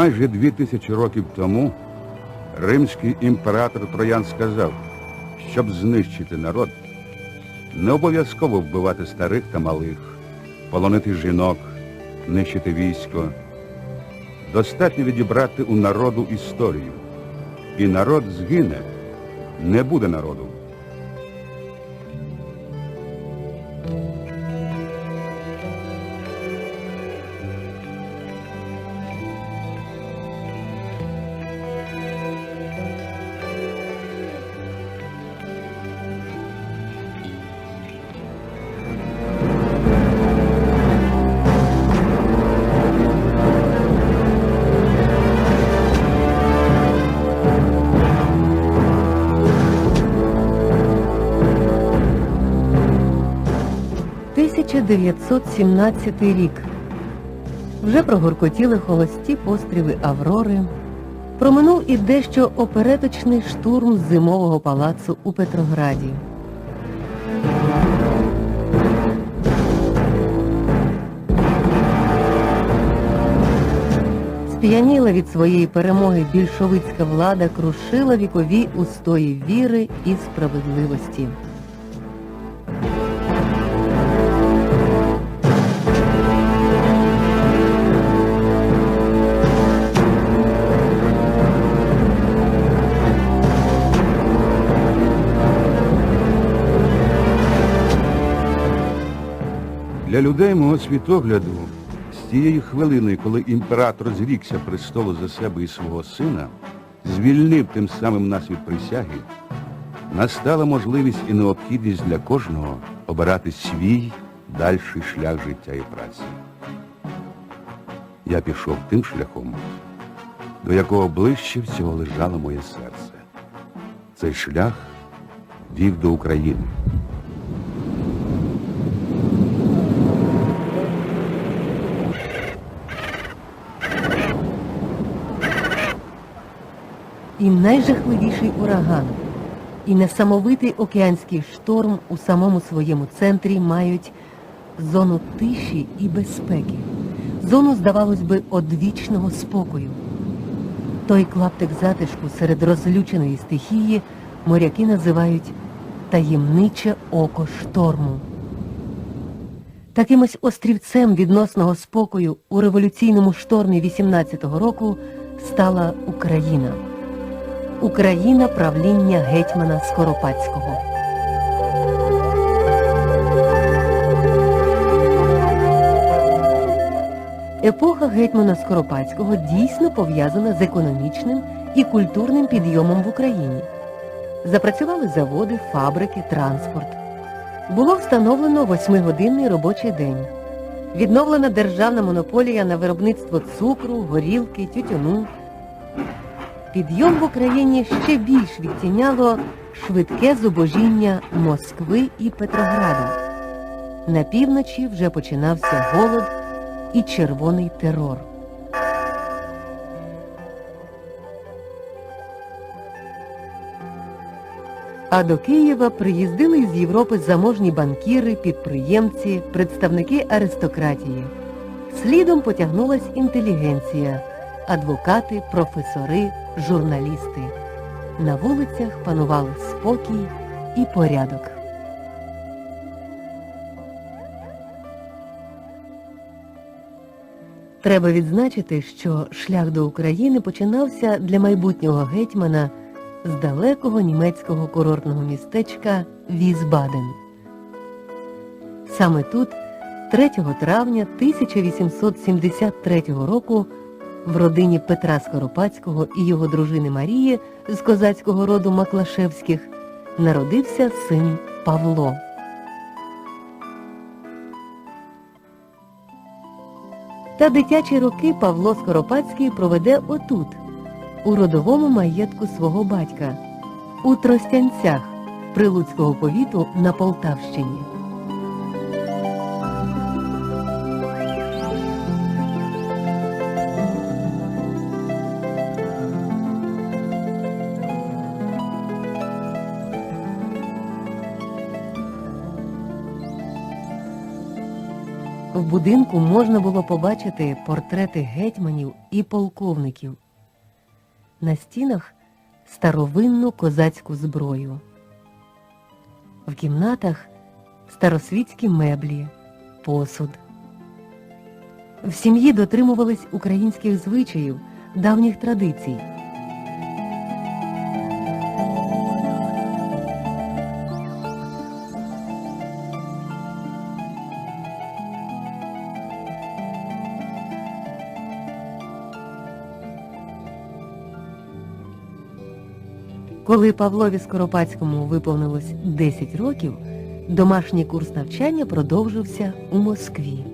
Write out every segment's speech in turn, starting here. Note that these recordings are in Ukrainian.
Майже дві тисячі років тому римський імператор Троян сказав, щоб знищити народ, не обов'язково вбивати старих та малих, полонити жінок, нищити військо. Достатньо відібрати у народу історію. І народ згине, не буде народу. – 1917 рік. Вже прогуркотіли холості постріли Аврори. Проминув і дещо опереточний штурм зимового палацу у Петрограді. Сп'яніла від своєї перемоги більшовицька влада крушила вікові устої віри і справедливості. Для людей мого світогляду з тієї хвилини, коли імператор зрікся престолу за себе і свого сина, звільнив тим самим нас від присяги, настала можливість і необхідність для кожного обирати свій дальший шлях життя і праці. Я пішов тим шляхом, до якого ближче всього лежало моє серце. Цей шлях вів до України. І найжахливіший ураган, і несамовитий океанський шторм у самому своєму центрі мають зону тиші і безпеки, зону, здавалось би, одвічного спокою. Той клаптик затишку серед розлюченої стихії моряки називають таємниче око шторму. Таким ось острівцем відносного спокою у революційному штормі 18-го року стала Україна. Україна правління гетьмана Скоропадського. Епоха гетьмана Скоропадського дійсно пов'язана з економічним і культурним підйомом в Україні. Запрацювали заводи, фабрики, транспорт. Було встановлено восьмигодинний робочий день. Відновлена державна монополія на виробництво цукру, горілки, тютюну. Підйом в Україні ще більш відтіняло швидке зубожіння Москви і Петрограду. На півночі вже починався голод і червоний терор. А до Києва приїздили з Європи заможні банкіри, підприємці, представники аристократії. Слідом потягнулась інтелігенція, адвокати, професори, журналісти. На вулицях панували спокій і порядок. Треба відзначити, що шлях до України починався для майбутнього гетьмана з далекого німецького курортного містечка Візбаден. Саме тут, 3 травня 1873 року, в родині Петра Скоропадського і його дружини Марії з козацького роду Маклашевських народився син Павло. Та дитячі роки Павло Скоропадський проведе отут, у родовому маєтку свого батька, у Тростянцях Прилуцького повіту на Полтавщині. В будинку можна було побачити портрети гетьманів і полковників. На стінах старовинну козацьку зброю. В кімнатах старосвітські меблі, посуд. В сім'ї дотримувались українських звичаїв, давніх традицій. Коли Павлові Скоропадському виповнилось 10 років, домашній курс навчання продовжився у Москві.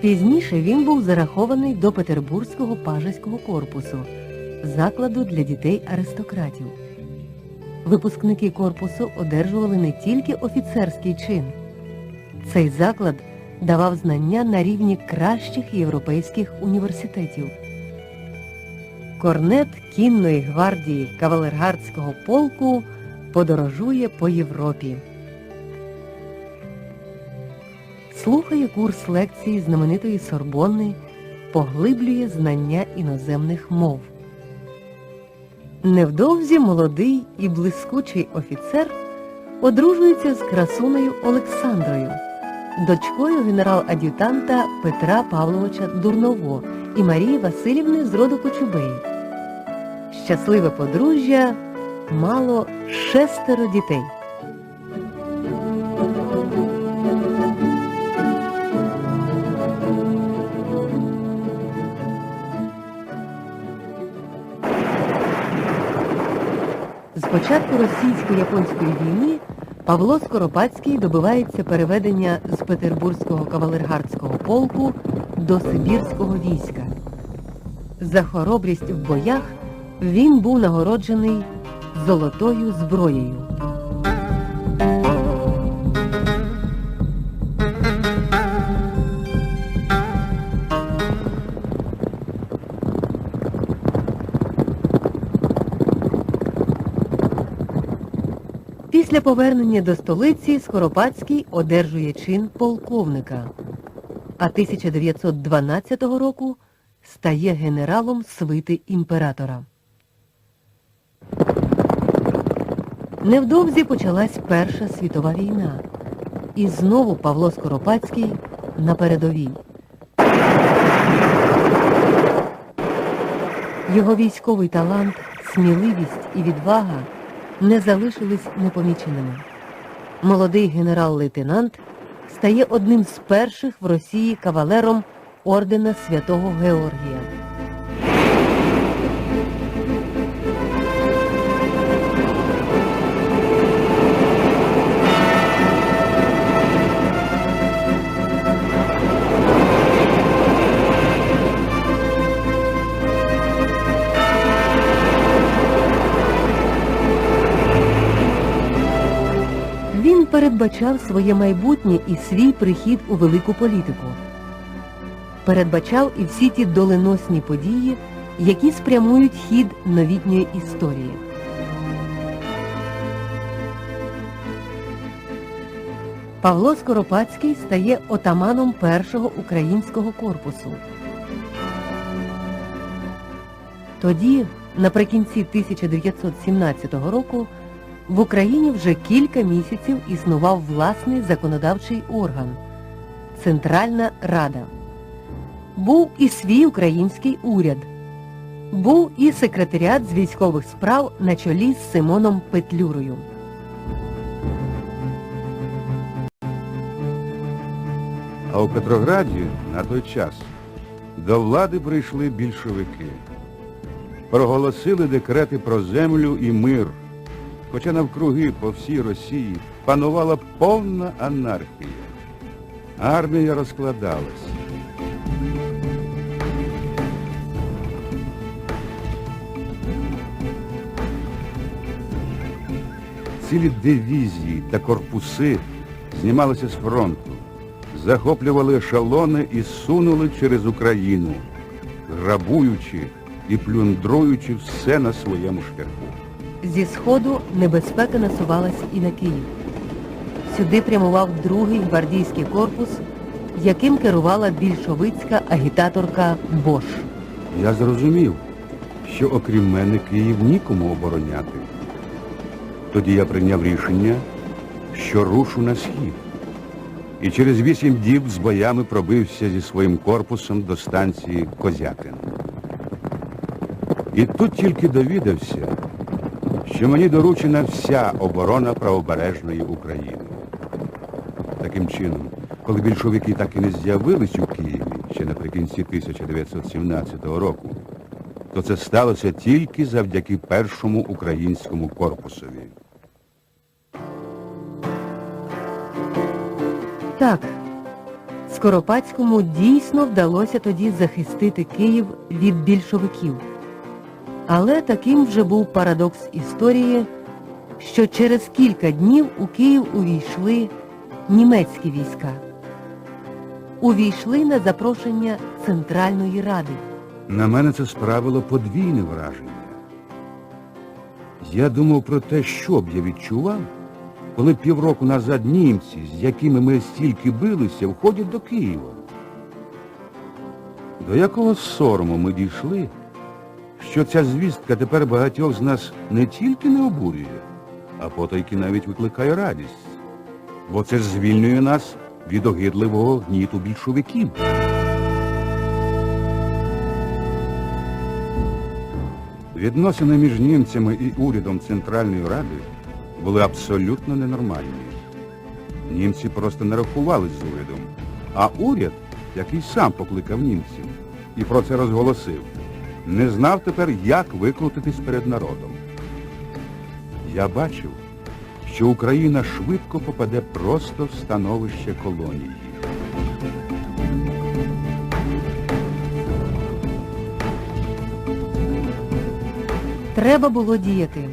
Пізніше він був зарахований до Петербурзького пажеського корпусу, закладу для дітей-аристократів. Випускники корпусу одержували не тільки офіцерський чин. Цей заклад давав знання на рівні кращих європейських університетів. Корнет кінної гвардії кавалергардського полку подорожує по Європі. Слухає курс лекцій знаменитої Сорбонни, поглиблює знання іноземних мов. Невдовзі молодий і блискучий офіцер одружується з красунею Олександрою, дочкою генерал-ад'ютанта Петра Павловича Дурново і Марії Васильівни з роду Кочубей. Щасливе подружжя мало шестеро дітей. З початку російсько-японської війни Павло Скоропадський добивається переведення з Петербурзького кавалергардського полку до Сибірського війська. За хоробрість в боях він був нагороджений золотою зброєю. Після повернення до столиці Скоропадський одержує чин полковника, а 1912 року стає генералом свити імператора. Невдовзі почалась Перша світова війна. І знову Павло Скоропадський на передовій. Його військовий талант, сміливість і відвага не залишились непоміченими. Молодий генерал-лейтенант стає одним з перших в Росії кавалером ордена Святого Георгія. Передбачав своє майбутнє і свій прихід у велику політику. Передбачав і всі ті доленосні події, які спрямують хід новітньої історії. Павло Скоропадський стає отаманом першого українського корпусу. Тоді, наприкінці 1917 року, в Україні вже кілька місяців існував власний законодавчий орган Центральна Рада. Був і свій український уряд. Був і секретаріат з військових справ на чолі з Симоном Петлюрою. А у Петрограді на той час до влади прийшли більшовики. Проголосили декрети про землю і мир. Хоча навкруги по всій Росії панувала повна анархія. Армія розкладалась. Цілі дивізії та корпуси знімалися з фронту, захоплювали ешелони і сунули через Україну, грабуючи і плюндруючи все на своєму шляху. Зі сходу небезпека насувалась і на Київ. Сюди прямував другий гвардійський корпус, яким керувала більшовицька агітаторка Бош. Я зрозумів, що окрім мене Київ нікому обороняти. Тоді я прийняв рішення, що рушу на схід. І через вісім діб з боями пробився зі своїм корпусом до станції Козятин. І тут тільки довідався, що мені доручена вся оборона правобережної України. Таким чином, коли більшовики так і не з'явились у Києві ще наприкінці 1917 року, то це сталося тільки завдяки першому українському корпусові. Так, Скоропадському дійсно вдалося тоді захистити Київ від більшовиків. Але таким вже був парадокс історії, що через кілька днів у Київ увійшли німецькі війська. Увійшли на запрошення Центральної Ради. На мене це справило подвійне враження. Я думав про те, що б я відчував, коли півроку назад німці, з якими ми стільки билися, входять до Києва. До якого сорому ми дійшли, що ця звістка тепер багатьох з нас не тільки не обурює, а потайки навіть викликає радість. Бо це звільнює нас від огидливого гніту більшовиків. Відносини між німцями і урядом Центральної Ради були абсолютно ненормальні. Німці просто не рахувались з урядом, а уряд, який сам покликав німців і про це розголосив, не знав тепер, як викрутитись перед народом. Я бачив, що Україна швидко попаде просто в становище колонії. Треба було діяти.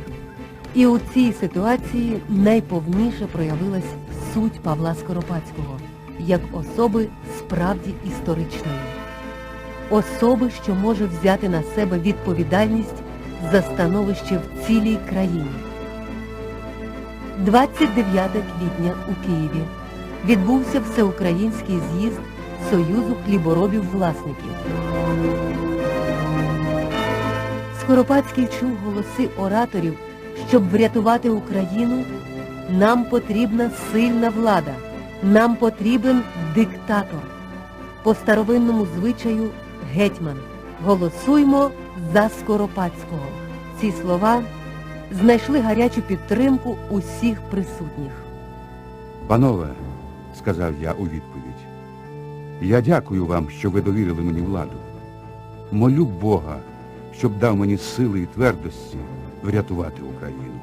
І у цій ситуації найповніше проявилась суть Павла Скоропадського як особи справді історичної. Особи, що може взяти на себе відповідальність за становище в цілій країні. 29 квітня у Києві відбувся всеукраїнський з'їзд Союзу хліборобів-власників. Скоропадський чув голоси ораторів, щоб врятувати Україну, нам потрібна сильна влада, нам потрібен диктатор. По старовинному звичаю гетьман. Голосуймо за Скоропадського. Ці слова знайшли гарячу підтримку усіх присутніх. Панове, сказав я у відповідь, я дякую вам, що ви довірили мені владу. Молю Бога, щоб дав мені сили і твердості врятувати Україну.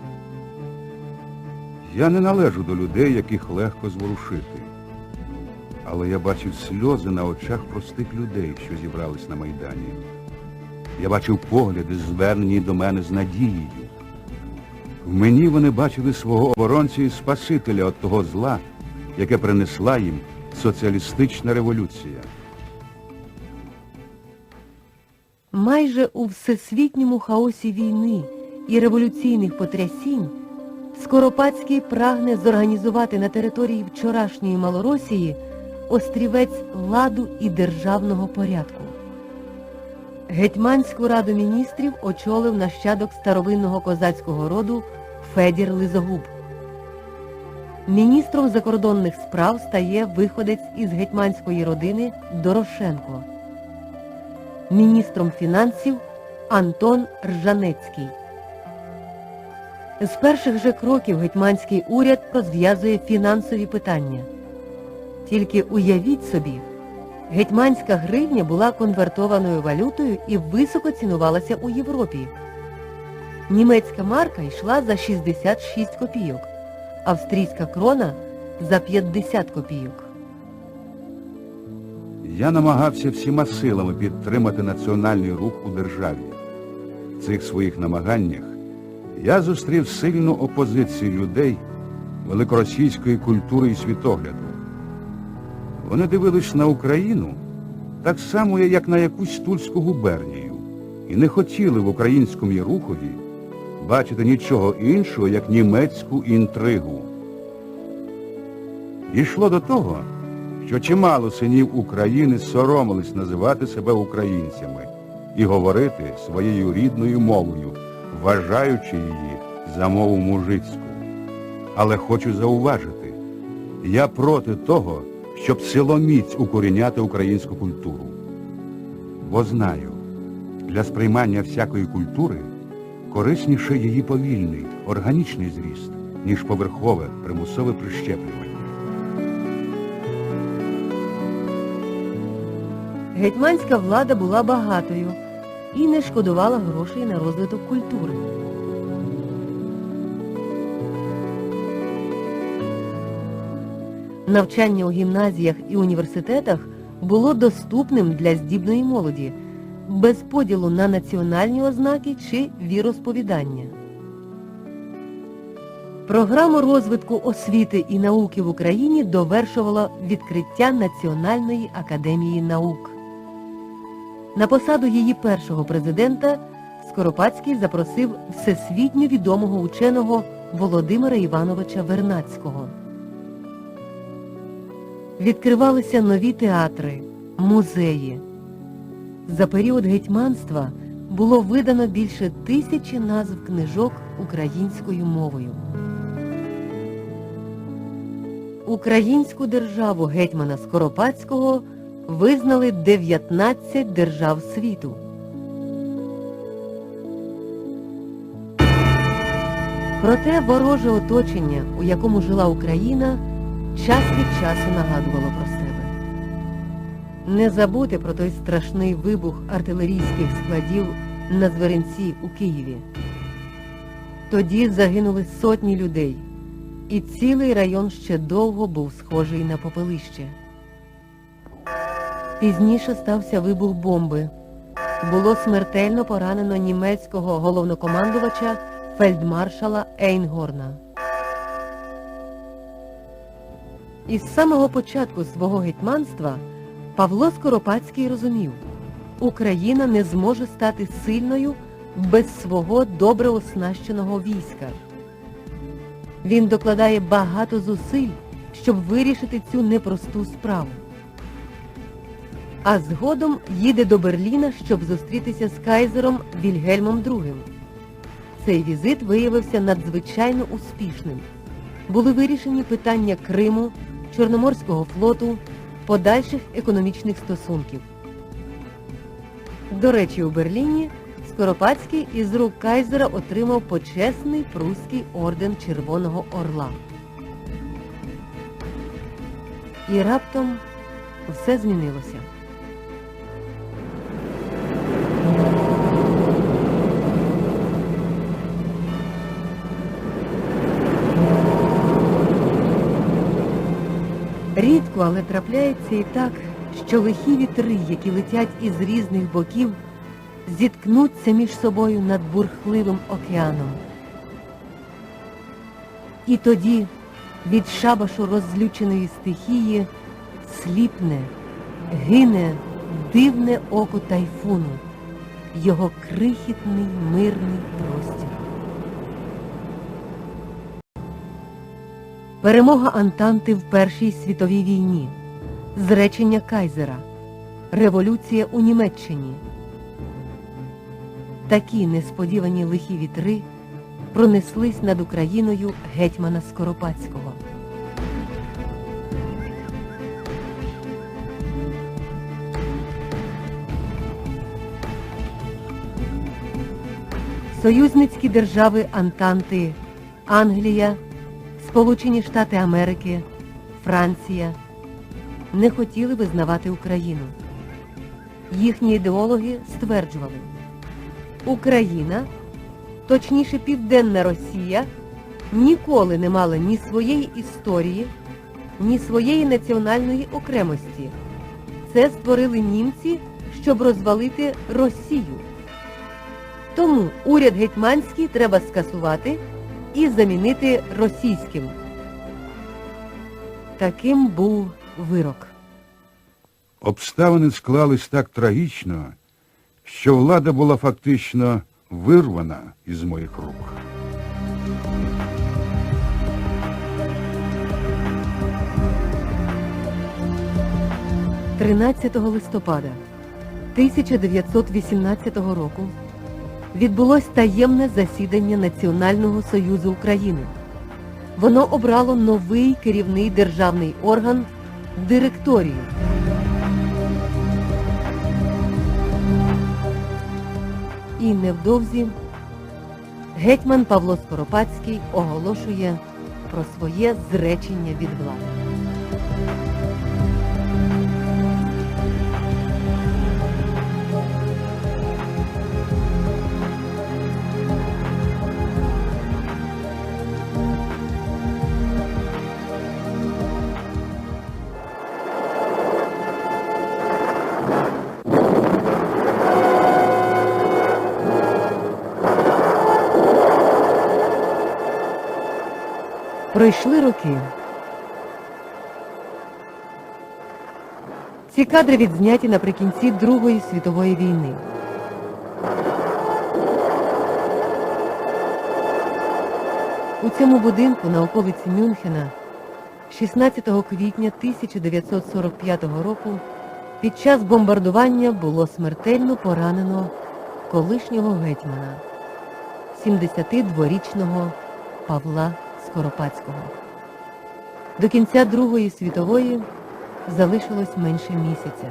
Я не належу до людей, яких легко зворушити. Але я бачив сльози на очах простих людей, що зібрались на Майдані. Я бачив погляди, звернені до мене з надією. В мені вони бачили свого оборонця і спасителя від того зла, яке принесла їм соціалістична революція. Майже у всесвітньому хаосі війни і революційних потрясінь Скоропадський прагне зорганізувати на території вчорашньої Малоросії острівець ладу і державного порядку. Гетьманську раду міністрів очолив нащадок старовинного козацького роду Федір Лизогуб. Міністром закордонних справ стає виходець із гетьманської родини Дорошенко. Міністром фінансів Антон Ржанецький. З перших же кроків гетьманський уряд розв'язує фінансові питання. Тільки уявіть собі, гетьманська гривня була конвертованою валютою і високо цінувалася у Європі. Німецька марка йшла за 66 копійок, австрійська крона за 50 копійок. Я намагався всіма силами підтримати національний рух у державі. В цих своїх намаганнях я зустрів сильну опозицію людей великоросійської культури і світогляду. Вони дивились на Україну так само, як на якусь тульську губернію, і не хотіли в українському рухові бачити нічого іншого, як німецьку інтригу. Дійшло до того, що чимало синів України соромились називати себе українцями і говорити своєю рідною мовою, вважаючи її за мову мужицьку. Але хочу зауважити, я проти того, щоб силоміць укоріняти українську культуру. Бо знаю, для сприймання всякої культури корисніше її повільний, органічний зріст, ніж поверхове, примусове прищеплювання. Гетьманська влада була багатою і не шкодувала грошей на розвиток культури. Навчання у гімназіях і університетах було доступним для здібної молоді, без поділу на національні ознаки чи віросповідання. Програму розвитку освіти і науки в Україні довершувало відкриття Національної академії наук. На посаду її першого президента Скоропадський запросив всесвітньо відомого ученого Володимира Івановича Вернацького. Відкривалися нові театри, музеї. За період гетьманства було видано більше тисячі назв книжок українською мовою. Українську державу гетьмана Скоропадського визнали 19 держав світу. Проте вороже оточення, у якому жила Україна, час від часу нагадувало про себе. Не забути про той страшний вибух артилерійських складів на Зверинці у Києві. Тоді загинули сотні людей, і цілий район ще довго був схожий на попелище. Пізніше стався вибух бомби. Було смертельно поранено німецького головнокомандувача фельдмаршала Ейнгорна. Із самого початку свого гетьманства Павло Скоропадський розумів, Україна не зможе стати сильною без свого добре оснащеного війська. Він докладає багато зусиль, щоб вирішити цю непросту справу. А згодом їде до Берліна, щоб зустрітися з кайзером Вільгельмом II. Цей візит виявився надзвичайно успішним. Були вирішені питання Криму, Чорноморського флоту, подальших економічних стосунків. До речі, у Берліні Скоропадський із рук кайзера отримав почесний прусський орден Червоного Орла. І раптом все змінилося. Рідко, але трапляється і так, що лихі вітри, які летять із різних боків, зіткнуться між собою над бурхливим океаном. І тоді від шабашу розлюченої стихії сліпне, гине дивне око тайфуну, його крихітний мирний простір. Перемога Антанти в Першій світовій війні, зречення Кайзера, революція у Німеччині. Такі несподівані лихі вітри пронеслись над Україною гетьмана Скоропадського. Союзницькі держави Антанти Англія, Сполучені Штати Америки, Франція не хотіли визнавати Україну. Їхні ідеологи стверджували, Україна, точніше Південна Росія, ніколи не мала ні своєї історії, ні своєї національної окремості. Це створили німці, щоб розвалити Росію. Тому уряд гетьманський треба скасувати і замінити російським. Таким був вирок. Обставини склались так трагічно, що влада була фактично вирвана із моїх рук. «13 листопада 1918 року відбулось таємне засідання Національного Союзу України. Воно обрало новий керівний державний орган директорію. І невдовзі гетьман Павло Скоропадський оголошує про своє зречення від влади. Пройшли роки. Ці кадри відзняті наприкінці Другої світової війни. У цьому будинку на околиці Мюнхена 16 квітня 1945 року під час бомбардування було смертельно поранено колишнього гетьмана, 72-річного Павла Скоропадського. До кінця Другої світової залишилось менше місяця.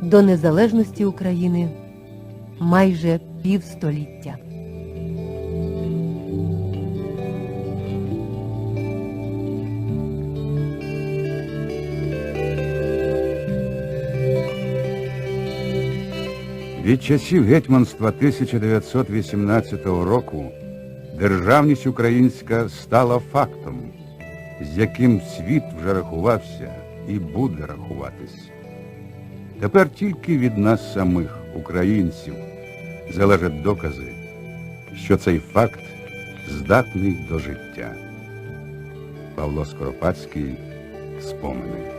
До незалежності України майже півстоліття. Від часів гетьманства 1918 року державність українська стала фактом, з яким світ вже рахувався і буде рахуватись. Тепер тільки від нас самих, українців, залежать докази, що цей факт здатний до життя. Павло Скоропадський спомини.